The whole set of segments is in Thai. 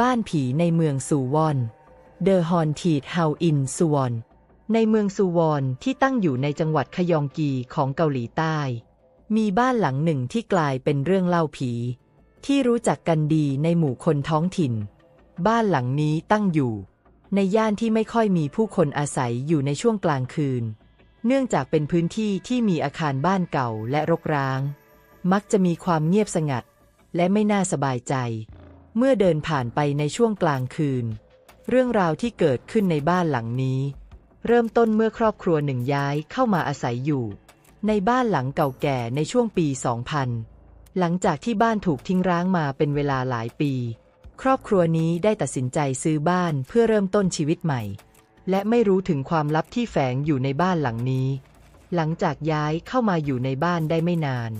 บ้านผีในเมืองซูวอน The Haunted House in Suwon ในเมืองซูวอนที่ตั้งอยู่ในจังหวัดขยองกีของเกาหลีใต้ มีบ้านหลังหนึ่งที่กลายเป็นเรื่องเล่าผี ที่รู้จักกันดีในหมู่คนท้องถิ่น บ้านหลังนี้ตั้งอยู่ ในย่านที่ไม่ค่อยมีผู้คนอาศัยอยู่ในช่วงกลางคืน เนื่องจากเป็นพื้นที่ที่มีอาคารบ้านเก่าและรกร้าง มักจะมีความเงียบสงัด และไม่น่าสบายใจ เมื่อเดินผ่านไปในช่วงกลางคืน เรื่องราวที่เกิดขึ้นในบ้านหลังนี้ เริ่มต้นเมื่อครอบครัวหนึ่งย้ายเข้ามาอาศัยอยู่ ในบ้านหลังเก่าแก่ในช่วงปี 2000 หลังจากที่บ้านถูกทิ้งร้างมาเป็นเวลาหลายปี ครอบครัวนี้ได้ตัดสินใจซื้อบ้านเพื่อเริ่มต้นชีวิตใหม่ และไม่รู้ถึงความลับที่แฝงอยู่ในบ้านหลังนี้ หลังจากย้ายเข้ามาอยู่ในบ้านได้ไม่นาน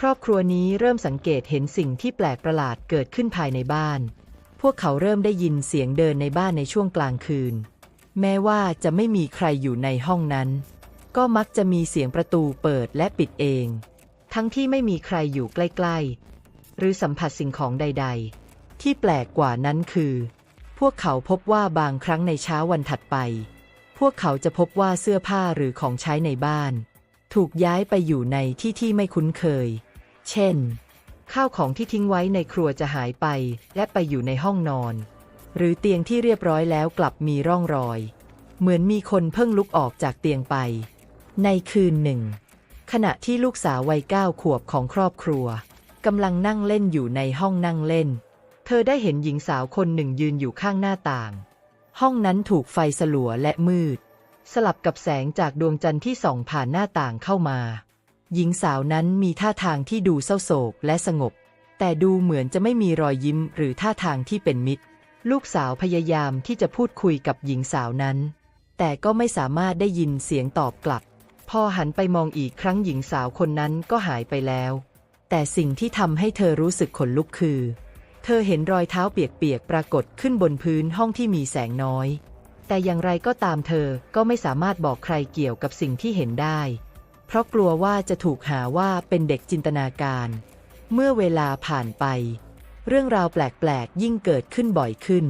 ครอบครัวนี้เริ่มสังเกตเห็นสิ่งที่แปลกประหลาดเกิดขึ้นภายในบ้าน พวกเขาเริ่มได้ยินเสียงเดินในบ้านในช่วงกลางคืน แม้ว่าจะไม่มีใครอยู่ในห้องนั้น ก็มักจะมีเสียงประตูเปิดและปิดเอง ทั้งที่ไม่มีใครอยู่ใกล้ๆ หรือสัมผัสสิ่งของใด ๆ ที่แปลกกว่านั้นคือ พวกเขาพบว่าบางครั้งในเช้าวันถัดไป พวกเขาจะพบว่าเสื้อผ้าหรือของใช้ในบ้าน ถูกย้ายไปอยู่ในที่ที่ไม่คุ้นเคย เช่น ข้าวของที่ทิ้งไว้ในครัวจะหายไป และไปอยู่ในห้องนอน หรือเตียงที่เรียบร้อยแล้วกลับมีร่องรอย เหมือนมีคนเพิ่งลุกออกจากเตียงไป ในคืนหนึ่ง ขณะที่ลูกสาววัยเก้าขวบของครอบครัวกำลังนั่งเล่นอยู่ในห้องนั่งเล่น เธอได้เห็นหญิงสาวคนหนึ่งยืนอยู่ข้างหน้าต่าง ห้องนั้นถูกไฟสลัวและมืด สลับกับแสงจากดวงจันทร์ที่ส่องผ่านหน้าต่างเข้ามา หญิงสาวนั้นมีท่าทางที่ดูเศร้าโศกและสงบ แต่ดูเหมือนจะไม่มีรอยยิ้มหรือท่าทางที่เป็นมิตร ลูกสาวพยายามที่จะพูดคุยกับหญิงสาวนั้น แต่ก็ไม่สามารถได้ยินเสียงตอบกลับ พอหันไปมองอีกครั้งหญิงสาวคนนั้นก็หายไปแล้ว แต่สิ่งที่ทำให้เธอรู้สึกขนลุกคือ เธอเห็นรอยเท้าเปียกๆปรากฏขึ้นบนพื้นห้องที่มีแสงน้อย แต่อย่างไรก็ตามเธอก็ไม่สามารถบอกใครเกี่ยวกับสิ่งที่เห็นได้ เพราะกลัวว่าจะถูกหาว่าเป็นเด็กจินตนาการ เมื่อเวลาผ่านไป เรื่องราวแปลกๆ ยิ่งเกิดขึ้นบ่อยขึ้น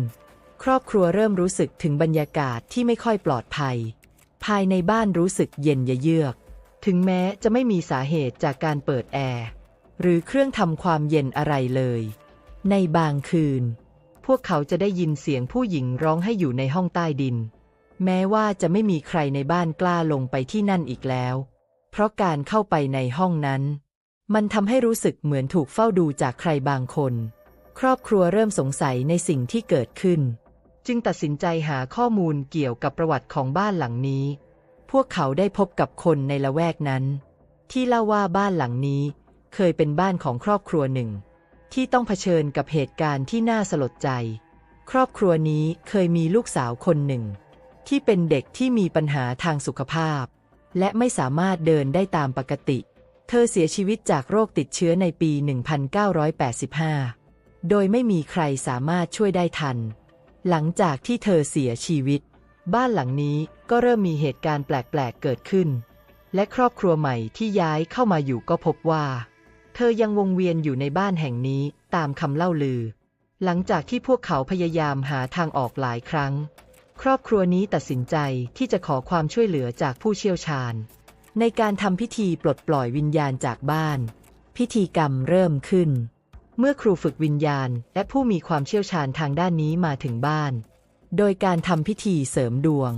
ครอบครัวเริ่มรู้สึกถึงบรรยากาศที่ไม่ค่อยปลอดภัย ภายในบ้านรู้สึกเย็นเยือก ถึงแม้จะไม่มีสาเหตุจากการเปิดแอร์หรือเครื่องทำความเย็นอะไรเลย ในบางคืน พวกเขาจะได้ยินเสียงผู้หญิงร้องให้อยู่ในห้องใต้ดิน แม้ว่าจะไม่มีใครในบ้านกล้าลงไปที่นั่นอีกแล้ว เพราะการเข้าไปในห้องนั้น มันทำให้รู้สึกเหมือนถูกเฝ้าดูจากใครบางคน ครอบครัวเริ่มสงสัยในสิ่งที่เกิดขึ้น จึงตัดสินใจหาข้อมูลเกี่ยวกับประวัติของบ้านหลังนี้ พวกเขาได้พบกับคนในละแวกนั้น ที่เล่าว่าบ้านหลังนี้ เคยเป็นบ้านของครอบครัวหนึ่ง ที่ต้องเผชิญกับเหตุการณ์ที่น่าสลดใจ ครอบครัวนี้เคยมีลูกสาวคนหนึ่ง ที่เป็นเด็กที่มีปัญหาทางสุขภาพ และไม่สามารถเดินได้ตามปกติ เธอเสียชีวิตจากโรคติดเชื้อในปี 1985 โดยไม่มีใครสามารถช่วยได้ทัน หลังจากที่เธอเสียชีวิต บ้านหลังนี้ก็เริ่มมีเหตุการณ์แปลก ๆ เกิดขึ้น และครอบครัวใหม่ที่ย้ายเข้ามาอยู่ก็พบว่า เธอยังวงเวียนอยู่ในบ้านแห่งนี้ตามคำเล่าลือ หลังจากที่พวกเขาพยายามหาทางออกหลายครั้ง ครอบครัวนี้ตัดสินใจที่จะขอความช่วยเหลือจากผู้เชี่ยวชาญ ในการทำพิธีปลดปล่อยวิญญาณจากบ้าน พิธีกรรมเริ่มขึ้น เมื่อครูฝึกวิญญาณ และผู้มีความเชี่ยวชาญทางด้านนี้มาถึงบ้าน โดยการทำพิธีเสริมดวง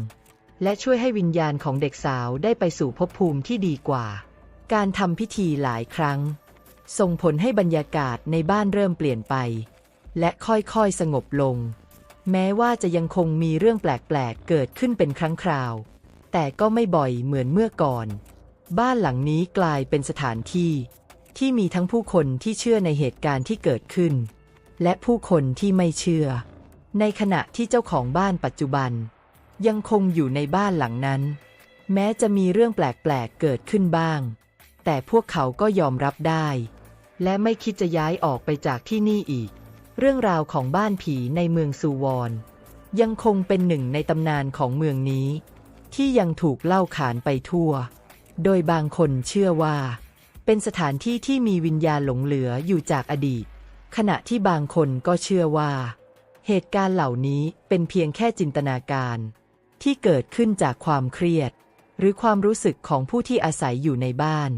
และช่วยให้วิญญาณของเด็กสาวได้ไปสู่ภพภูมิที่ดีกว่า การทำพิธีหลายครั้ง ส่งผลให้บรรยากาศในบ้านเริ่มเปลี่ยนไป และค่อยๆสงบลง แม้ว่าจะยังคงมีเรื่องแปลกๆ เกิดขึ้นเป็นครั้งคราว แต่ก็ไม่บ่อยเหมือนเมื่อก่อน บ้านหลังนี้กลายเป็นสถานที่ ที่มีทั้งผู้คนที่เชื่อในเหตุการณ์ที่เกิดขึ้น และผู้คนที่ไม่เชื่อ ในขณะที่เจ้าของบ้านปัจจุบัน ยังคงอยู่ในบ้านหลังนั้น แม้จะมีเรื่องแปลกๆ เกิดขึ้นบ้าง แต่พวกเขาก็ยอมรับได้ และไม่คิดจะย้ายออกไปจากที่นี่อีก เรื่องราวของบ้านผีในเมืองซูวอนยังคงเป็นหนึ่งในตำนานของเมืองนี้ ที่ยังถูกเล่าขานไปทั่ว โดยบางคนเชื่อว่า เป็นสถานที่ที่มีวิญญาณหลงเหลืออยู่จากอดีต ขณะที่บางคนก็เชื่อว่า เหตุการณ์เหล่านี้เป็นเพียงแค่จินตนาการ ที่เกิดขึ้นจากความเครียด หรือความรู้สึกของผู้ที่อาศัยอยู่ในบ้าน